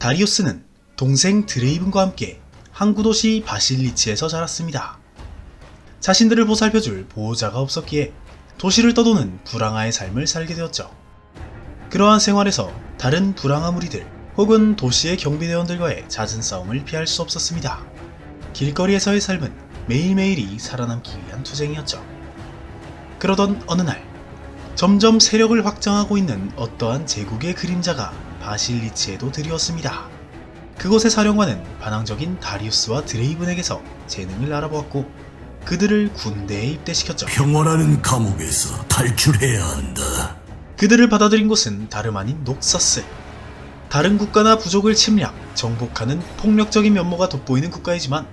다리우스는 동생 드레이븐과 함께 항구 도시 바실리치에서 자랐습니다. 자신들을 보살펴줄 보호자가 없었기에 도시를 떠도는 불황아의 삶을 살게 되었죠. 그러한 생활에서 다른 불황아 무리들 혹은 도시의 경비대원들과의 잦은 싸움을 피할 수 없었습니다. 길거리에서의 삶은 매일매일이 살아남기 위한 투쟁이었죠. 그러던 어느 날 점점 세력을 확장하고 있는 어떠한 제국의 그림자가 바실리치에도 들이었습니다. 그곳의 사령관은 반항적인 다리우스와 드레이븐에게서 재능을 알아보았고 그들을 군대에 입대시켰죠. 평화라는 감옥에서 탈출해야 한다. 그들을 받아들인 곳은 다름 아닌 녹서스. 다른 국가나 부족을 침략, 정복하는 폭력적인 면모가 돋보이는 국가이지만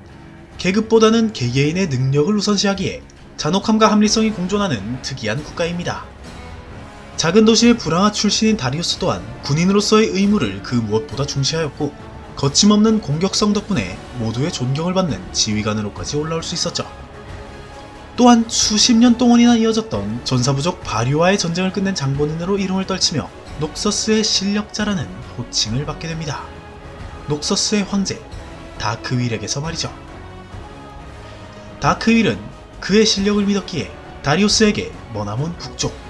계급보다는 개개인의 능력을 우선시하기에 잔혹함과 합리성이 공존하는 특이한 국가입니다. 작은 도시의 불황아 출신인 다리우스 또한 군인으로서의 의무를 그 무엇보다 중시하였고 거침없는 공격성 덕분에 모두의 존경을 받는 지휘관으로까지 올라올 수 있었죠. 또한 수십 년 동안이나 이어졌던 전사부족 바리오와의 전쟁을 끝낸 장본인으로 이름을 떨치며 녹서스의 실력자라는 호칭을 받게 됩니다. 녹서스의 황제 다크윌에게서 말이죠. 다크윌은 그의 실력을 믿었기에 다리우스에게 머나먼 북쪽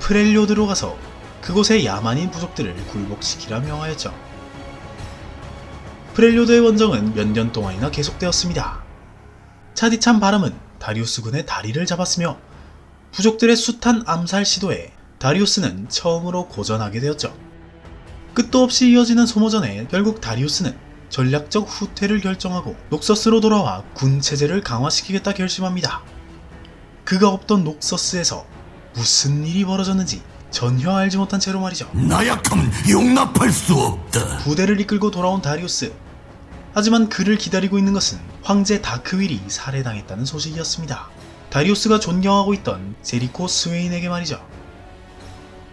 프렐리오드로 가서 그곳의 야만인 부족들을 굴복시키라 명하였죠. 프렐리오드의 원정은 몇 년 동안이나 계속되었습니다. 차디찬 바람은 다리우스 군의 다리를 잡았으며 부족들의 숱한 암살 시도에 다리우스는 처음으로 고전하게 되었죠. 끝도 없이 이어지는 소모전에 결국 다리우스는 전략적 후퇴를 결정하고 녹서스로 돌아와 군 체제를 강화시키겠다 결심합니다. 그가 없던 녹서스에서 무슨 일이 벌어졌는지 전혀 알지 못한 채로 말이죠. 나약함은 용납할 수 없다. 부대를 이끌고 돌아온 다리우스. 하지만 그를 기다리고 있는 것은 황제 다크윌이 살해당했다는 소식이었습니다. 다리우스가 존경하고 있던 제리코 스웨인에게 말이죠.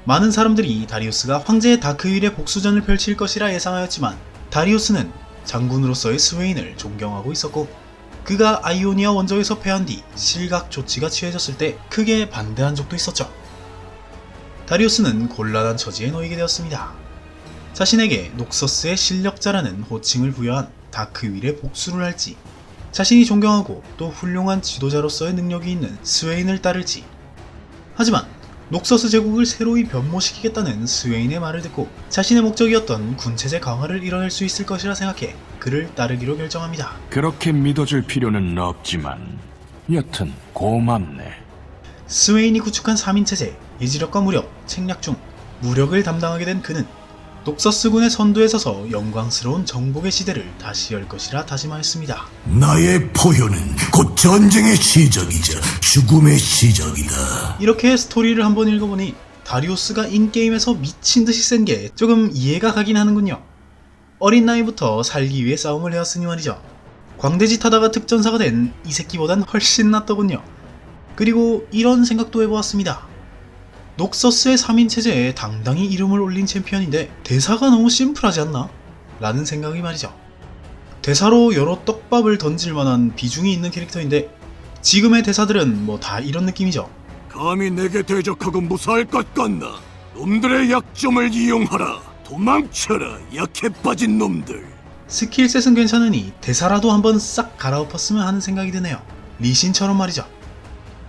많은 사람들이 다리우스가 황제 다크윌의 복수전을 펼칠 것이라 예상하였지만 다리우스는 장군으로서의 스웨인을 존경하고 있었고 그가 아이오니아 원정에서 패한 뒤 실각 조치가 취해졌을 때 크게 반대한 적도 있었죠. 다리우스는 곤란한 처지에 놓이게 되었습니다. 자신에게 녹서스의 실력자라는 호칭을 부여한 다크윌의 복수를 할지, 자신이 존경하고 또 훌륭한 지도자로서의 능력이 있는 스웨인을 따를지. 하지만 녹서스 제국을 새로이 변모시키겠다는 스웨인의 말을 듣고 자신의 목적이었던 군체제 강화를 이뤄낼 수 있을 것이라 생각해 그를 따르기로 결정합니다. 그렇게 믿어줄 필요는 없지만 여튼 고맙네. 스웨인이 구축한 3인 체제, 예지력과 무력, 책략 중 무력을 담당하게 된 그는 녹서스군의 선두에 서서 영광스러운 정복의 시대를 다시 열 것이라 다짐하였습니다. 나의 포효는 곧 전쟁의 시작이자 죽음의 시작이다. 이렇게 스토리를 한번 읽어보니 다리우스가 인게임에서 미친 듯이 센 게 조금 이해가 가긴 하는군요. 어린 나이부터 살기 위해 싸움을 해왔으니 말이죠. 광대짓 하다가 특전사가 된 이 새끼보단 훨씬 낫더군요. 그리고 이런 생각도 해보았습니다. 녹서스의 3인 체제에 당당히 이름을 올린 챔피언인데 대사가 너무 심플하지 않나? 라는 생각이 말이죠. 대사로 여러 떡밥을 던질 만한 비중이 있는 캐릭터인데 지금의 대사들은 뭐 다 이런 느낌이죠. 감히 내게 대적하고 무사할 것 같나? 놈들의 약점을 이용하라. 도망쳐라, 약해 빠진 놈들. 스킬셋은 괜찮으니 대사라도 한번 싹 갈아엎었으면 하는 생각이 드네요. 리신처럼 말이죠.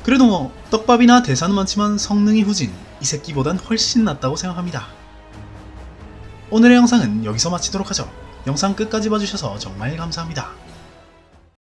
그래도 뭐 떡밥이나 대사는 많지만 성능이 후진 이 새끼보단 훨씬 낫다고 생각합니다. 오늘의 영상은 여기서 마치도록 하죠. 영상 끝까지 봐주셔서 정말 감사합니다.